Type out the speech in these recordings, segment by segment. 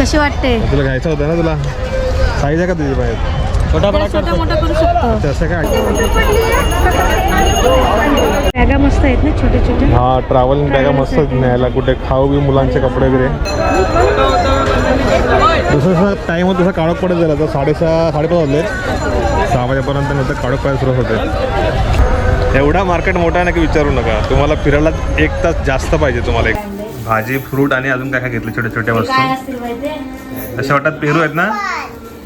कशी वाटते? तुला घ्यायचं होतं ना तुला? साईज आहे का तुझी बाहेर? छोटा बड़ा छोटा मोठा करू शकतो. तसं काय? बॅगा मस्त आहेत ना छोटे छोटे हा ट्रॅव्हलिंग बॅगा मस्त न्यायला. कुठे खाऊ बी मुलांचे कपडे वगैरे. जसं जसं टाईम होत तसं काळोख पडत झाला तर साडेसहा साडेपाच वाजले. सहा वाजेपर्यंत नंतर काळोख पडायला सुरुवात होते. एवढा मार्केट मोठा आहे ना की विचारू नका. तुम्हाला फिरायला एक तास जास्त पाहिजे तुम्हाला एक. भाजी फ्रूट आणि अजून काय काय घेतले? छोट्या छोट्या वस्तू. अशा वाटतात पेरू आहेत ना?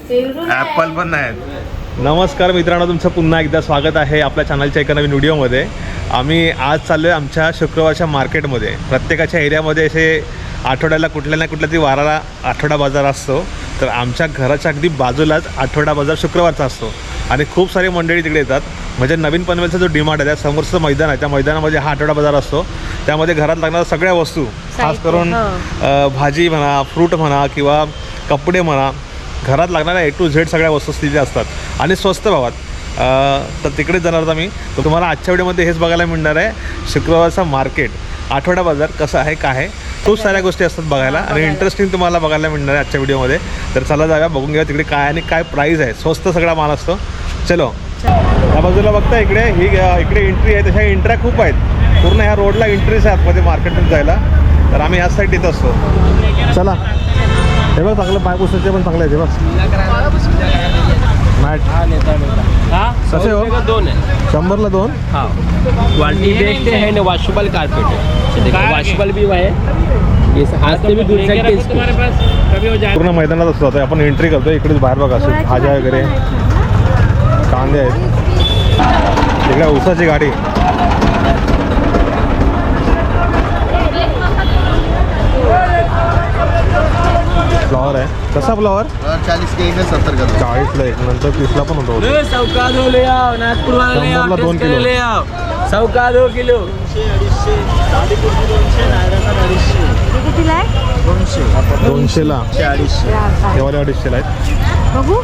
पेरू ॲपल पण नाहीत नमस्कार मित्रांनो तुमचं पुन्हा एकदा स्वागत आहे आपल्या चॅनलच्या एका नवीन व्हिडिओमध्ये आम्ही आज चाललो आहे आमच्या शुक्रवारच्या मार्केटमध्ये. प्रत्येकाच्या एरियामध्ये असे आठवड्याला कुठल्या ना कुठल्या तरी वाराला आठवडा बाजार असतो. तर आमच्या घराच्या अगदी बाजूलाच आठवडा बाजार शुक्रवारचा असतो. आणि खूप सारी मंडळी तिकडे येतात. म्हणजे नवीन पनवेलचा जो डिमांड आहे त्या समोरचं मैदान आहे त्या मैदानामध्ये हा आठवडा बाजार असतो. त्यामध्ये घरात लागणाऱ्या सगळ्या वस्तू खास करून भाजी म्हणा फ्रूट म्हणा किंवा कपडे म्हणा घरात लागणाऱ्या ए टू झेड सगळ्या वस्तू तिथे असतात. आणि स्वस्त भावात. तर तिकडेच जाणार आहोत आम्ही तर तुम्हाला आजच्या व्हिडिओमध्ये हेच बघायला मिळणार आहे शुक्रवारचा मार्केट. आठवडा बाजार कसं आहे काय आहे खूप साऱ्या गोष्टी असतात बघायला. आणि इंटरेस्टिंग तुम्हाला बघायला मिळणार आहे आजच्या व्हिडिओमध्ये. तर चला जाऊया बघून घेऊया तिकडे काय आणि काय प्राईस आहे. स्वस्त सगळा माल असतो. चलो या बाजूला बघता इकडे ही इकडे एंट्री आहे तशा एंट्र्या खूप आहेत. पूर्ण ह्या रोडला एंट्रीज आहे आतमध्ये मार्केटमध्ये जायला. तर आम्ही ह्याच साईड येत असतो. चला. हे बघ चांगलं पाय पुसायचे पण चांगले आहेत हे बघ. हाँ हाँ? कैसे हो? दोन शंभरला दोन? हाँ. क्वालिटी बेस्ट है ना वॉशेबल कारपेट है वॉशेबल भी है हैं हो पूर्ण मैदानात असतो. आता आपण एंट्री करतो इकडेच बाहेर बघा असे भाज्या वगैरे. कांदे आहेत. इकडे उसाची गाडी. फ्लॉवर आहे. कसा फ्लॉवर चालीस के एक है सत्तर का दो चाळीसला एक नंतर तीसला पण होतो. सौ दो ले आओ नागपुर वाला ले आओ शंभरला दोन किलो. ले आओ सौ का दो किलो कितीला आहे दोनशेला. अडीचशे. अडीचशेला आहेत? बघू.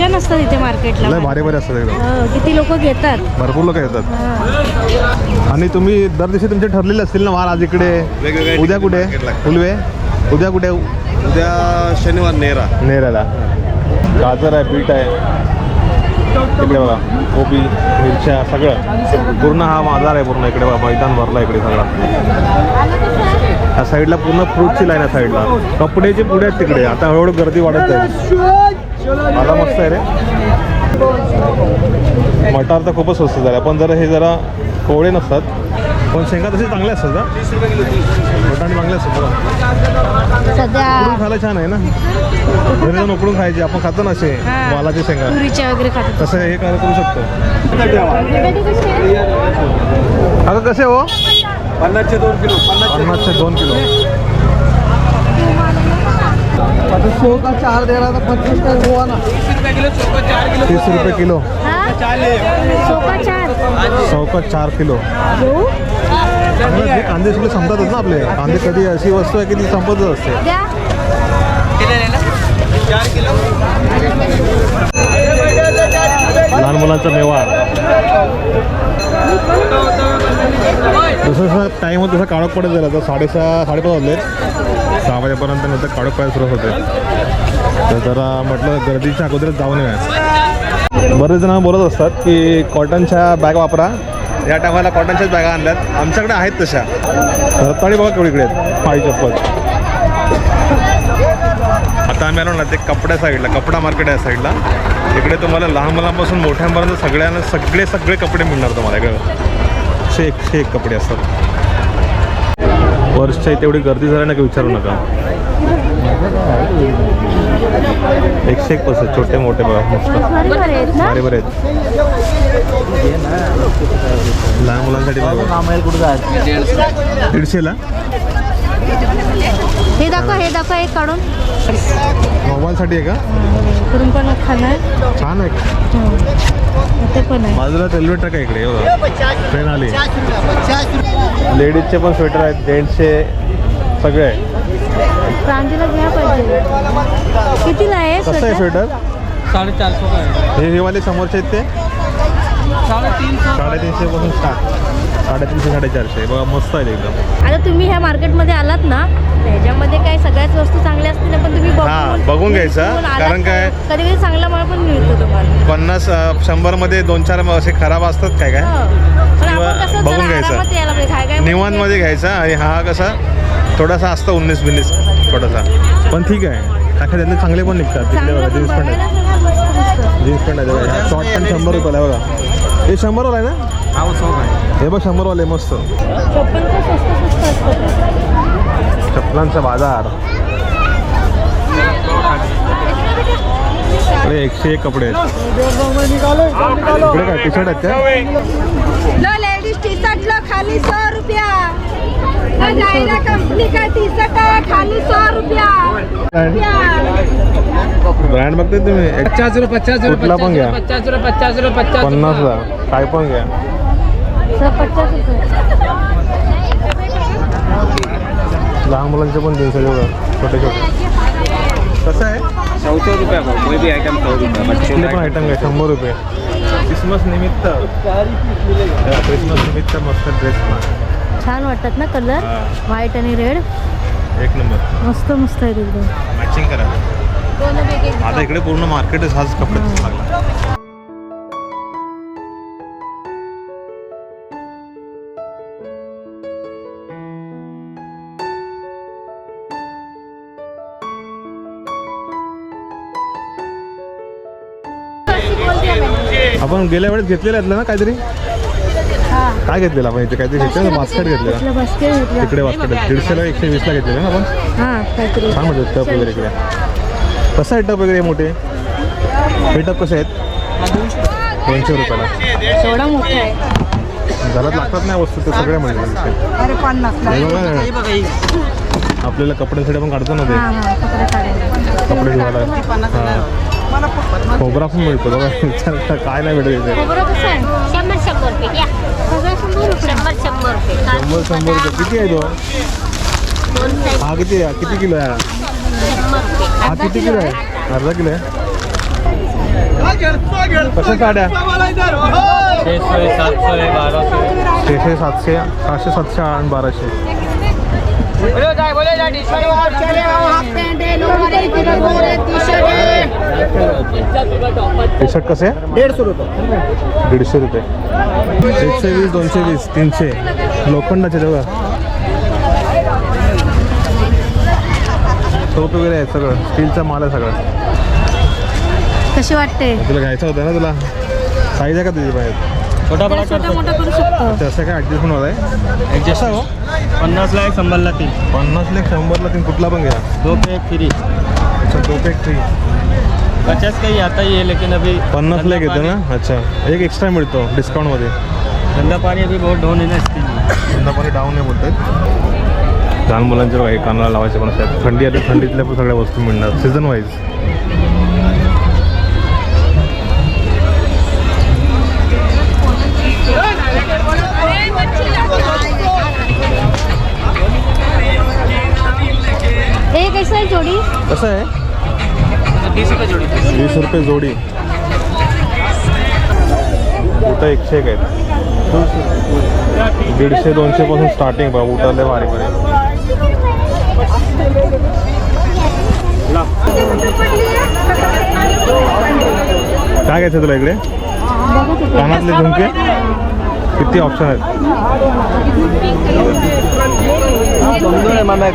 छान असतात इथे मार्केटला लय भारी भारी असतात एकदम हो, किती लोक घेतात? भरपूर लोक येतात हा. आणि तुम्ही दर दिवशी तुमचे ठरलेले असतील ना वार आज इकडे? वेगवेगळ्या उद्या कुठे. उलवे? उद्या कुठे? उद्या शनिवार नेरा नेराला गाजर आहे बीट आहे. इकडे बघा कोबी मिरच्या सगळं. पूर्ण हा बाजार आहे पूर्ण इकडे बघा मैदान भरला इकडे सगळा. ह्या साईडला पूर्ण फ्रूटची लाईन आहे साईडला कपड्याचे पुढे आहेत तिकडे. आता हळूहळू गर्दी वाढत जाईल. मला मस्त आहे रे. मटार तर खूपच स्वस्त झाले. पण जरा हे जरा कोवळे नसतात. पण शेंगा तसे चांगले असतात का मटाणे चांगले असतात बघा. खायला छान आहे ना? घरी जाऊन उकडून खायचे. आपण खातो ना असे. वालाचे शेंगा. वगैरे तसं हे काय करू शकतो? अगं कसे हो? पन्नासचे दोन किलो. पन्नासचे दोन किलो. सौ का चार दे रहा था पच्चीस का हुआ ना. तीस रुपये किलो. हा? सोपा चार. किलो. जे कांदे सगळे संपतातच ना आपले. कांदे कधी अशी वस्तू आहे की ती संपतच असते. लहान मुलांचा मेवा. जसं जसं टाईम होत तसं काळोख पडत झाला तर साडेसहा साडेपाच वाजले. सहा वाजेपर्यंत नंतर काढू पाय सुरू होते. तर जरा म्हटलं गर्दीच्या अगोदरच जाऊन येऊया बरेच जण बोलत असतात की कॉटनच्या बॅग वापरा. या टायमाला कॉटनच्याच बॅगा आणल्यात. आमच्याकडे आहेत तशा. रत्ताळी बघा केवढी आहेत. पाळी चप्पल. आता आम्ही आलो ना ते कपड्या साईडला कपडा मार्केट आहे साईडला. इकडे तुम्हाला लहान मुलांपासून मोठ्यांपर्यंत सगळ्यांना सगळे सगळे कपडे मिळणार तुम्हाला. इकडे शेक शेक कपडे असतात. वर्षच्या इथे एवढी गर्दी झाली ना की विचारू नका. एकशे एक पर्सेंट छोटे मोठे बघा मस्त. आहेत बरे बरे आहेत. लहान मुलांसाठी. दीडशेला? हे दाखव हे दाखव एक काढून. मोबाईलसाठी आहे का? करून पण खाणार छान आहे. हो. ते पण आहे. बाजूला रेल्वे ट्रॅक आहे इकडे ट्रेन आली. लेडीजचे पण स्वेटर आहेत जेंट्सचे सगळे आहे. प्रांतीला घ्या पाहिजे. कितीला आहे स्वेटर? स्वेटर साढ़े चार सौ का है हे हे वाले समोरचे आहेत ते? साडेतीनशे पासून स्टार्ट साडेतीनशे साडेचारशे. बघा मस्त आहे एकदम. आता तुम्ही ह्या मार्केटमध्ये आलात ना ह्याच्यामध्ये काय सगळ्याच वस्तू बघून घ्यायचा. कारण काय? कधी कधी चांगला माल पण मिळतो तुम्हाला. पन्नास अं, शंभरमध्ये दोन चार असे खराब असतात काय काय? हो. पण किंवा आपण कसं बघून जरा घ्यायचं. आरामात यायला पाहिजे. काय काय निवांतमध्ये घ्यायचा आणि हा कसा थोडासा असतो उन्नीस बिन्नीस थोडासा. पण ठीक आहे. काय त्यातले चांगले पण निघतात. तिकडे बघा पण जीन्स पॅन्ट बघायला आहे जीन्स पॅन्ट आहे शॉर्ट पॅन्ट शंभर रुपयाला आहे बघा. हे शंभरवाला आहे ना? हे बघ शंभरवाले मस्त चप्पल पण स्वस्त स्वस्त असतात चपलांचा बाजार. इकडे एकशे एक कपडे आहेत. इकडे काय टी शर्ट आहेत काय? लो लेडीज टी शर्ट लो खाली सौ रुपया. कंपनी का टी शर्ट है खाली सौ रुपया. ब्रँड बघते तुम्ही? पचास रुपये पचास कुठला पण घ्या. पचास रुपये पचास रुपये पचास पन्नासला काय पण घ्या. पचास रुपये. लहान मुलांचे पण आहे बघा छोटे छोटे. कसं आहे? सौ सौ रुपये भाऊ. कोई भी आइटम सौ रुपये बच्चों कुठले पण आयटम घ्या शंभर रुपये. क्रिसमस निमित्त. क्रिसमस निमित्त मस्त ड्रेस छान वाटतात ना कलर. व्हाईट आणि रेड एक नंबर. मस्त मस्त आहेत एकदम. मॅचिंग करा. आता इकडे पूर्ण मार्केटच हाच कपडे लागला. आपण गेल्या वेळेस घेतलेले आहेत ना काहीतरी? हा काय घेतलेलं आपण इथे? काहीतरी घेतलं बास्केट घेतलेलं. इकडे बास्केट दीडशेला एकशे वीसला घेतलेलं ना आपण? हा छान म्हणजे टप वगैरे इकडे. कसं आहे टप वगैरे मोठे? हे टप कसे आहेत? दोनशे रुपयाला. एवढा मोठा आहे. घरात लागतात नाही वस्तू ते सगळ्या हे ना. आपल्याला कपड्यांसाठी पण काढतो ना ते. हा हा कपडे धुवायला हां. खोबरा पण मिळतो बघा. काय नाही भेटत इथे. खोबरं कसं आहे? शंभर शंभर रुपये किती आहे तो? हा किती किती किलो आहे? हा किती किलो आहे? अर्धा किलो आहे? कशा साड्या? छेशे सातशे सहाशे सातशे आणि बाराशे. बोलो जाए बोले जाए टी शर्ट कसे? रुपये. दीडशे रुपये. एकशे वीस दोनशे वीस तीनशे. लोखंडाचे बघा टोप वगैरे आहे सगळं. स्टीलचा माल आहे सगळं. कशी वाटते? तुला घ्यायचं होतं ना तुला? साईज आहे का तुझी बाहेर? छोटा बड़ा छोटा मोठा करू शकतो. तसं काय ॲडजस्ट होणार आहे? एडजस्ट हो? पन्नासला एक शंभरला तीन. पन्नास लाख शंभरला तीन कुठला पण घ्या. दो पे एक फ्री अच्छा टोप एक फ्री पचास का ही आता ही है लेकिन अभी पन्नासला गंदा घेतो ना? अच्छा. एक एक्स्ट्रा मिळतो डिस्काउंटमध्ये गंदा पानी अभी बहुत डाउन है ना यंदा पण डाऊन नाही बोलतात लहान मुलांच्या काही कानाला लावायचे पण असतात. थंडी आली थंडीतल्या पण सगळ्या वस्तू मिळणार सीझन वाईज हे कसं आहे जोडी? कसं आहे? बीस रुपये जोड़ी वीस रुपये जोडी. बुटं एकशे एक आहेत. दीडशे दोनशे पासून स्टार्टिंग बघा बुटाले भारी भारी काय घ्यायचं तुला इकडे? कानातले झुमके? किती ऑप्शन आहेत?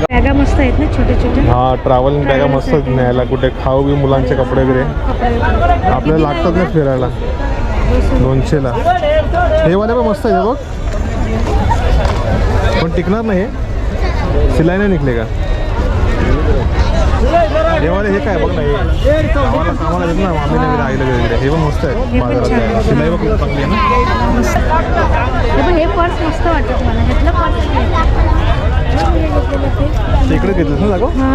बॅगा मस्त आहेत ना छोटे छोटे हा ट्रॅव्हलिंग बॅगा मस्त न्यायला. कुठे खाऊ बी मुलांचे कपडे वगैरे. आपल्याला लागतात ना फिरायला. दोनशेला. हे वाले पण मस्त आहे बघ. पण टिकणार नाही हे. सिलाई नाही निघले का? हे वाले हे काय बघ ना हे गावाला कामाला येत ना आम्ही नाही आईला वगैरे हे पण मस्त आहे बाजारात खूप चांगली आहे ना? हे पर्स मस्त वाटत मला ह्यातलं पर्स ते इकडे घेतलं ना जागो? हा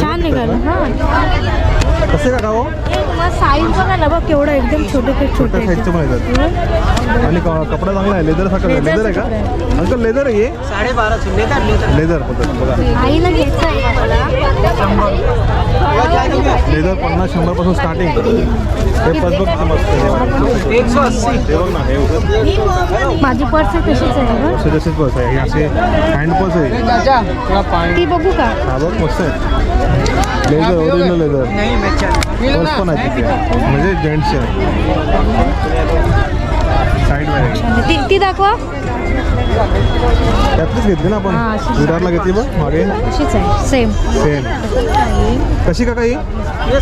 छान निघालं. हा. कसे का साईज बघा ना बघ केवढं एकदम छोटे ते छोटे छोट्या साईजचे पण येतात. आणि कपडा चांगला आहे लेदर सारखं लेदर आहे का? अंकल लेदर आहे हे? साढ़े बारह सौ लेकर लेकर लेदर होतं बघा. आईला घ्यायचं आहे. लेदर पन्नास शंभरपासून स्टार्टिंग हे पद बघ मस्त आहे. एक सौ अस्सी हे बघ ना हे माझी पर्स आहे तशीच आहे जसेच पर्स आहे. असे हँड पर्स आहे. ती बघू का? हा बघ मस्त आहे. लेदर ओरिजिनल लेदर पर्स पण आहे तिथे. म्हणजे जेंट्सचे साईड ती ती दाखवा. त्यातलीच घेतली ना आपण? हां, अशीच. विरारला घेतली बघ मागे. अशीच आहे. सेम सेम कशी का काही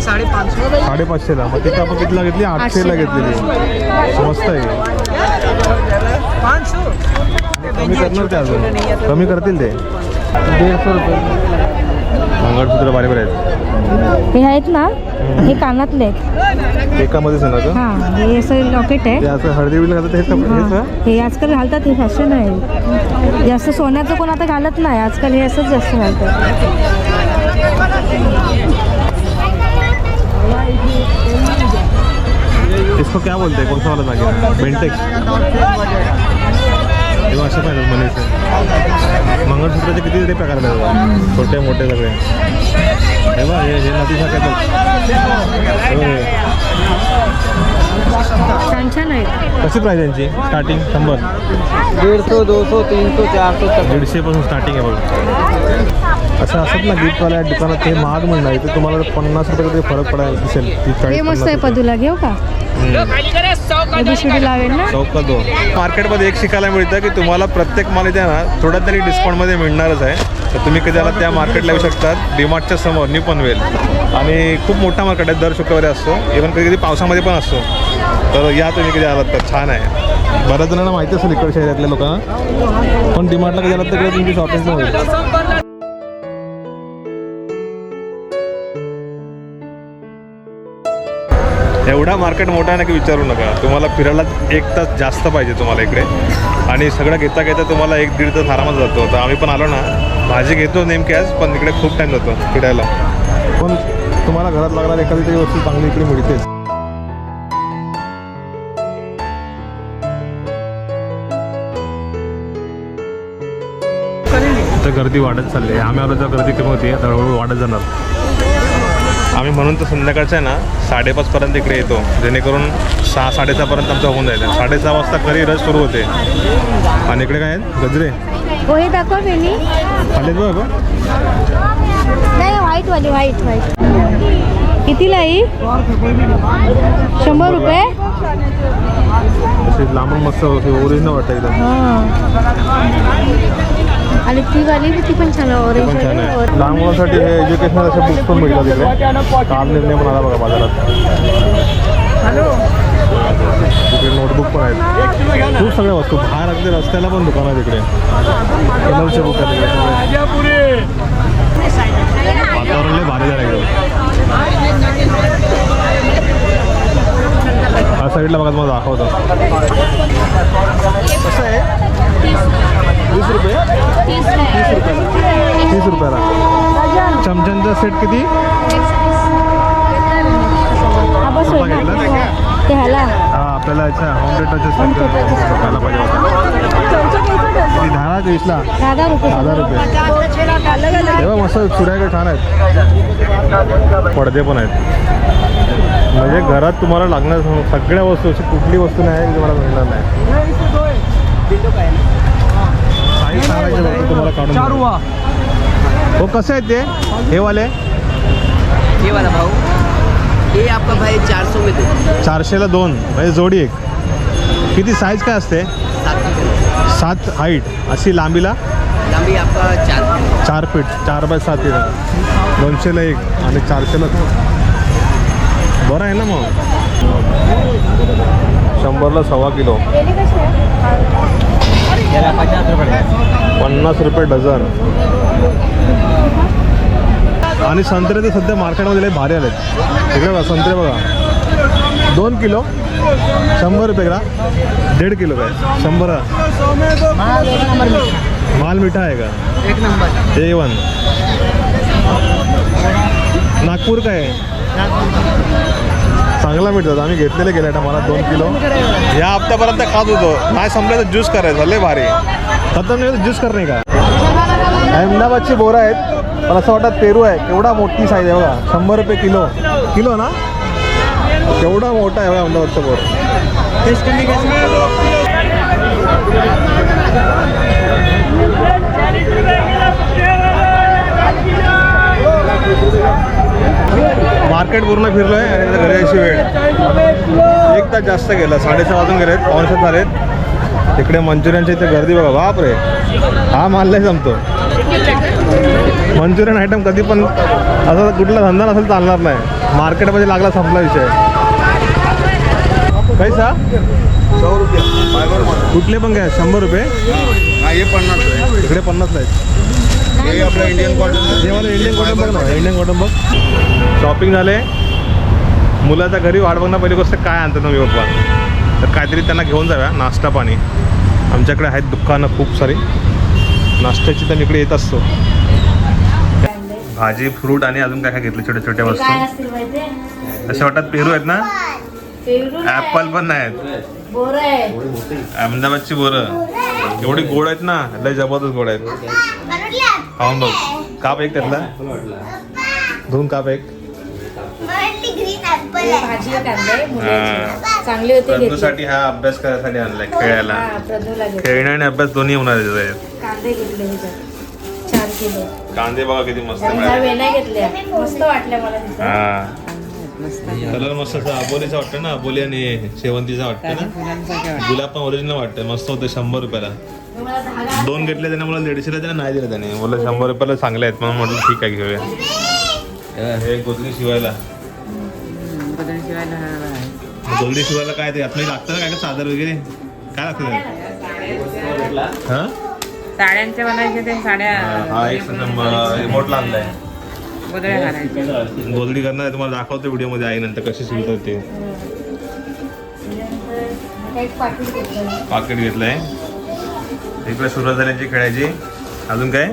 साडेपाचशेला. मग तिथं आपण कितीला घेतली? आठशेला घेतलेली मस्त आहे. कमी करणार ते अजून. कमी करतील ते. दीडशे रुपये. मंगळसूत्र बारे बरे आहेत. हे आहेत ना हे कानातले आहेत. एकामध्येच आहे ना का? हां हे असं लॉकेट आहे. असं हळदी बिल घालतात हां. हे आजकाल घालतात हे फॅशन आहे. जास्त सोन्याचं कोण आता घालत नाही आजकाल हे असंच जास्त घालतात. इसको क्या बोलते हैं? कौन सा वाला दागिना बेंटेक्स तेव्हा असे पाहिजे मनीचे मंगळसूत्राचे किती तरी प्रकार आहेत छोटे मोठे सगळे. हे बघ हे हे नदी छान छान आहेत. कशी प्राईस यांची? स्टार्टिंग शंभर. डेढ़ सौ दो सौ तीन सौ चार सौ तक दीडशेपासून स्टार्टिंग आहे बघ. असं असत ना गिफ्टवाल्या दुकानात हे महाग म्हणणार. इथे तुम्हाला पन्नास रुपये फरक पडायला दिसेल. ती हे मस्त आहे. पदूला घेऊ का? चौका दो मार्केटमध्ये एक शिकायला मिळतं की तुम्हाला प्रत्येक माल इथे ना थोडा तरी डिस्काउंटमध्ये मिळणारच आहे. तर तुम्ही कधी आला त्या मार्केटला येऊ शकतात. डीमार्टच्या समोर न्यू पनवेल आणि खूप मोठा मार्केट आहे दर शुक्रवारी असतो. इव्हन कधी कधी पावसामध्ये पण असतो. तर या तुम्ही कधी आलात तर छान आहे. बऱ्याच जणांना माहिती असेल इकडे शहरातल्या लोकांना. पण डीमार्टला कधी आलात तिकडे तुमची शॉपिंग पण होईल. एवढा मार्केट मोठा आहे ना की विचारू नका. तुम्हाला फिरायला एक तास जास्त पाहिजे तुम्हाला इकडे. आणि सगळं घेता घेता तुम्हाला एक दीड तास आरामात जातो. तर आम्ही पण आलो ना. भाजी घेतो नेमकी आज पण इकडे खूप टाईम जातो फिरायला. पण तुम्हाला घरात लागणार एखादी तरी वस्तू चांगली इकडे मिळतेच तर गर्दी वाढत चालली आहे. आम्ही आलो तर गर्दी कमी होती. आता हळूहळू वाढत जाणार. आम्ही म्हणून तर संध्याकाळचं आहे ना साडेपाचपर्यंत इकडे येतो. जेणेकरून सहा साडेसहापर्यंत आमचं होऊन जाईल. साडेसहा वाजता खरी रस सुरू होते. आणि इकडे काय आहेत? गजरे. हो हे दाखवा वेणी बघ. नाही व्हाईटवाली व्हाईट व्हाईट कितीला शंभर रुपये? लांबून मस्त ओरिजिनल वाटतं एकदम. हां. आणि ती वाली ती पण छान ऑरेंज लहान मुलांसाठी हे एज्युकेशनल असे बुक्स पण मिळतात इकडे काल निर्णय पण आला बघा बाजारात. तिकडे नोटबुक पण आहेत. खूप सगळ्या वस्तू. बाहेर अगदी रस्त्याला पण दुकान आहे तिकडे कलरचे बुक आहेत. तिकडे वातावरण लय भारी झालं एकदम हा साईडला बघा तुम्हाला दाखवतो. कसं आहे? वीस रुपये? तीस रुपयाला. तीस रुपयाला. चमच्यांचा सेट किती? हा घेतला? हा आपल्याला अच्छा होम थिएटरचे सेट करायला पाहिजे होता. दहा वीसला हजार रुपये. तेव्हा मस्त सुरायकडे छान आहेत. पडदे पण आहेत. म्हणजे घरात तुम्हाला लागणार सगळ्या वस्तू अशी कुठली वस्तू नाही की तुम्हाला मिळणार नाही. सांगायचे तुम्हाला काढून हो कसे आहेत ते? हे वाले? भाव ये आपका भाई चार सौ में दो चारशेला दोन. म्हणजे जोडी एक. किती साईज काय असते? सात हाईट अशी लांबीला? लंबी आपका चार चार फीट. चार बाय सात येतं दोनशेला एक आणि चारशेला दोन. बरं आहे ना मग? शंभरला सव्वा किलो. पन्नास रुपये डझन. आणि संत्रे तर सध्या मार्केटमध्ये भारी आलेत. इकडे बघा संत्रे बघा. दोन किलो शंभर रुपये ग्रा दीड किलो काय? शंभर. माल मिठा आहे का? एक नंबर. ए वन. नागपूर काय? आहे? चांगला मिळतात आम्ही घेतलेले गेले मला दोन किलो. या हप्त्यापर्यंत खात होतो. नाही संपलं तर ज्यूस करायचं. लय भारी. खतम नाही ज्यूस करणे का? अहमदाबादची बोरं आहेत. पण असं वाटतं पेरू आहे. केवढा मोठी साईज आहे बघा. शंभर रुपये किलो. किलो ना? केवढा मोठा आहे बघा अहमदाबादचा बोर. मार्केट पूर्ण फिरलोय आणि आता घरी जायची वेळ. एक तास जास्त गेला साडेसहा वाजून गेलेत पावसात झालेत. तिकडे मंचुरियनच्या इथे गर्दी बघा बाप रे हा माल नाही जमतो. मंचुरियन आयटम कधी पण असा कुठला धंदा नसेल चालणार नाही. मार्केटमध्ये लागला संपला विषय. कैसा सौ रुपया कुठले पण काय शंभर रुपये. आहे. इकडे पन्नास आहेत हे आपलं इंडियन कॉटन हे मला इंडियन कॉटन बघ ना इंडियन कॉटन बघ. शॉपिंग झाले. मुलाचा घरी वाट बघणं पहिली गोष्ट काय आणतात ना मी पप्पा तर काहीतरी त्यांना घेऊन जाव्या नाश्ता पाणी. आमच्याकडे आहेत दुकानं खूप सारी. नाश्त्याची तर इकडे येत असतो. भाजी फ्रूट आणि अजून काय काय घेतले? छोट्या छोट्या वस्तू. अशा वाटतात पेरू आहेत ना? ॲपल पण नाही. आहेत बोर आहे. अहमदाबादची बोरं. एवढी गोड आहेत ना लय जबरदस्त गोड आहेत. खाऊन बघ. काप एक त्यातला. दोन काप एक. घेतली. प्रज्ञूसाठी हा अभ्यास करायसाठी आणलाय खेळायला. हा घेतली. खेळणं आणि अभ्यास दोन्ही होणार. कांदे घेतले बघा किती मस्त घेतल्या. मस्त वाटल्या मला हा. कलर मस्त असा अबोलीचा वाटतं ना अबोली आणि शेवंतीचा वाटतं ना. गुलाब पण ओरिजिनल वाटतं मस्त होतं शंभर रुपयाला. दोन घेतले त्याने मला दीडशेला त्याने नाही दिलं त्याने. मला शंभर रुपयाला चांगले आहेत. म्हणून म्हटलं ठीक आहे घेऊया. हे गोदरी शिवायला. गोदरी शिवायला काय ते आतमध्ये लागतं ना काय का चादर वगैरे? काय लागतं? हा? साड्यांचे बनायचे ते साड्या हा एक रिमोट आणलाय गोदडी करणार तुम्हाला दाखवतो व्हिडिओमध्ये आई नंतर कशी शिवतात ते. पाकिट घेतलं. घेतलंय. इकडे सुरुवात झाल्याची खेळायची. अजून काय?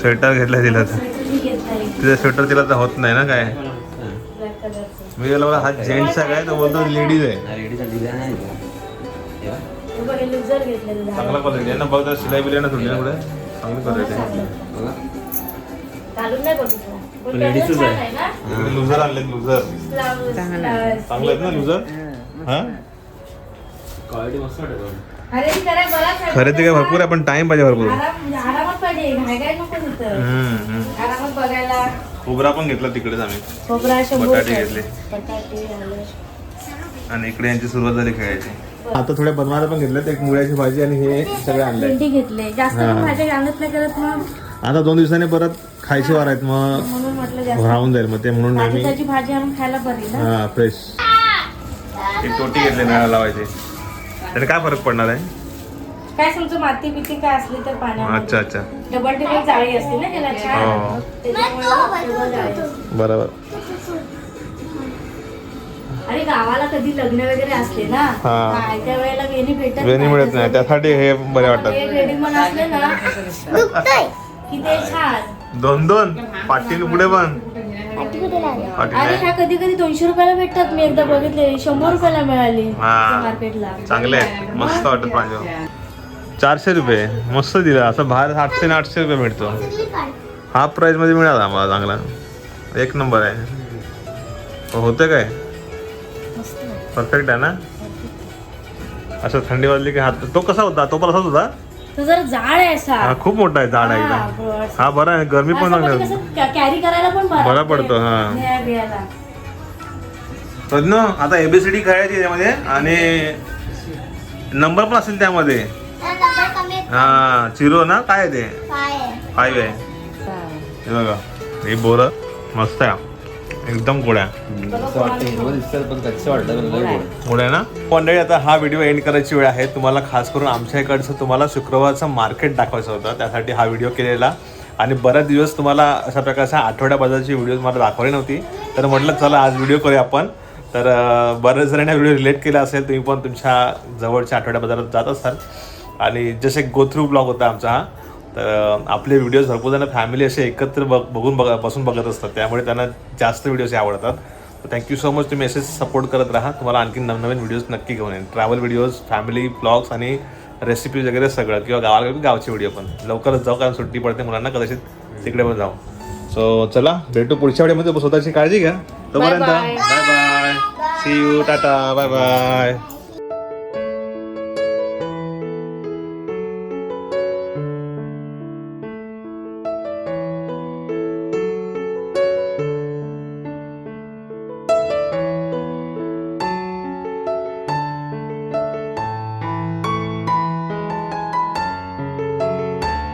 स्वेटर घेतलाय तिला तर. घेतला तिचं स्वेटर तिला तर होत नाही ना काय? मी गेला मला हा जेंट्सचा काय? तो बोलतो लेडीज आहे. चांगला क्वालिटी आहे ना बघ तर सिलाई बिलाई ना सुटली ना पुढे. चांगली क्वालिटी आहे. छान आहे ना? लुझर आणले लुझर. चांगले आहेत ना लुझर हा क्वालिटी मस्त वाटत खरेदी काय भरपूर आहे पण टाइम पाहिजे भरपूर. खोबरा पण घेतला तिकडेच आम्ही. बटाटे. घेतले. आणि इकडे यांची सुरुवात झाली खेळायची. आता थोड्या बनवायला पण घेतल्यात एक मुळ्याची भाजी आणि हे सगळे आणलंय. भेंडी घेतले. जास्त हा. पण भाज्या आणत नाही करत मग. आता दोन दिवसांनी परत खायची वार आहेत मग म्हणून म्हटलं जास्त. राहून जाईल मग ते म्हणून आम्ही भाजी आणून खायला बरी ना. हा फ्रेश एक टोटी घेतली नळा लावायची. त्याने काय फरक पडणार आहे? काय समजा माती बिती काय असली तर पाण्यामध्ये? अच्छा अच्छा. डबल टेबल जाळी असते ना त्याला हो. छान त्याच्यामुळे डबल जाळी असते. बरोबर. आणि गावाला कधी लग्न वगैरे असले ना हा. त्या वेळेला वेणी भेटत वेणी मिळत नाही. त्यासाठी. हे बरे वाटतात. रेडी पण असले ना की ते छान. दोन दोन. पाटील पुढे पण. पाटील नाही. कधी कधी दोनशे रुपयाला भेटतात. मी एकदा बघितले. शंभर रुपयाला मिळाली हा. मार्केटला. चांगले आहेत. मस्त वाटत पाहिजे. चारशे रुपये. मस्त दिलं. असं बाहेर आठशे आणि आठशे रुपये मिळतो. हाफ प्राईसमध्ये मिळाला आम्हाला चांगला. एक नंबर आहे. होतं काय? परफेक्ट आहे ना? असं थंडी वाजली की हात तो कसा होता? तो पण असाच होता? तो जरा जाड आहे असा. हा खूप मोठा आहे झाड आहे हा, एकदम. हा बरा आहे गरमी पण म्हणजे आहे. कॅ- कॅरी करायला पण बरा बरा पडतो, हा. बियाला. प्रज्ञ आता एबीसीडी खेळायची त्यामध्ये आणि नंबर पण असेल त्यामध्ये. हा चिरो ना? काय आहे ते? फाईव्ह आहे. हे बघा हे बोर मस्त आहे. एकदम गोड्या आहे. ना? मंडळी आता हा व्हिडिओ एंड करायची वेळ आहे. तुम्हाला खास करून आमच्या इकडचं तुम्हाला शुक्रवारचं मार्केट दाखवायचं होतं. त्यासाठी हा व्हिडिओ केलेला. आणि बऱ्याच दिवस तुम्हाला अशा प्रकारच्या आठवड्या बाजाराची व्हिडिओ मला दाखवली नव्हती. तर म्हटलं चला आज व्हिडिओ करूया आपण. तर बऱ्याच जणांना व्हिडिओ रिलेट केला असेल. तुम्ही पण तुमच्या जवळच्या आठवड्या बाजारात जात असाल. आणि जसे गोथ्रू ब्लॉग होता आमचा हा तर आपले व्हिडिओज भरपूर जण फॅमिली असे एकत्र बघ बघून बघ बसून बघत असतात. त्यामुळे त्यांना जास्त व्हिडिओज आवडतात. तर थँक्यू सो मच तुम्ही असेच सपोर्ट करत राहा. तुम्हाला आणखी नवनवीन व्हिडिओज नक्की घेऊन येईल ट्रॅव्हल व्हिडिओज फॅमिली ब्लॉग्स आणि रेसिपीज वगैरे सगळं. किंवा गावाला गावचे व्हिडिओ पण. लवकरच जाऊ कारण सुट्टी पडते मुलांना. कदाचित तिकडे पण जाऊ. सो चला भेटू पुढच्या व्हिडिओमध्ये स्वतःची काळजी घ्या. तोपर्यंत bye bye see you tata bye bye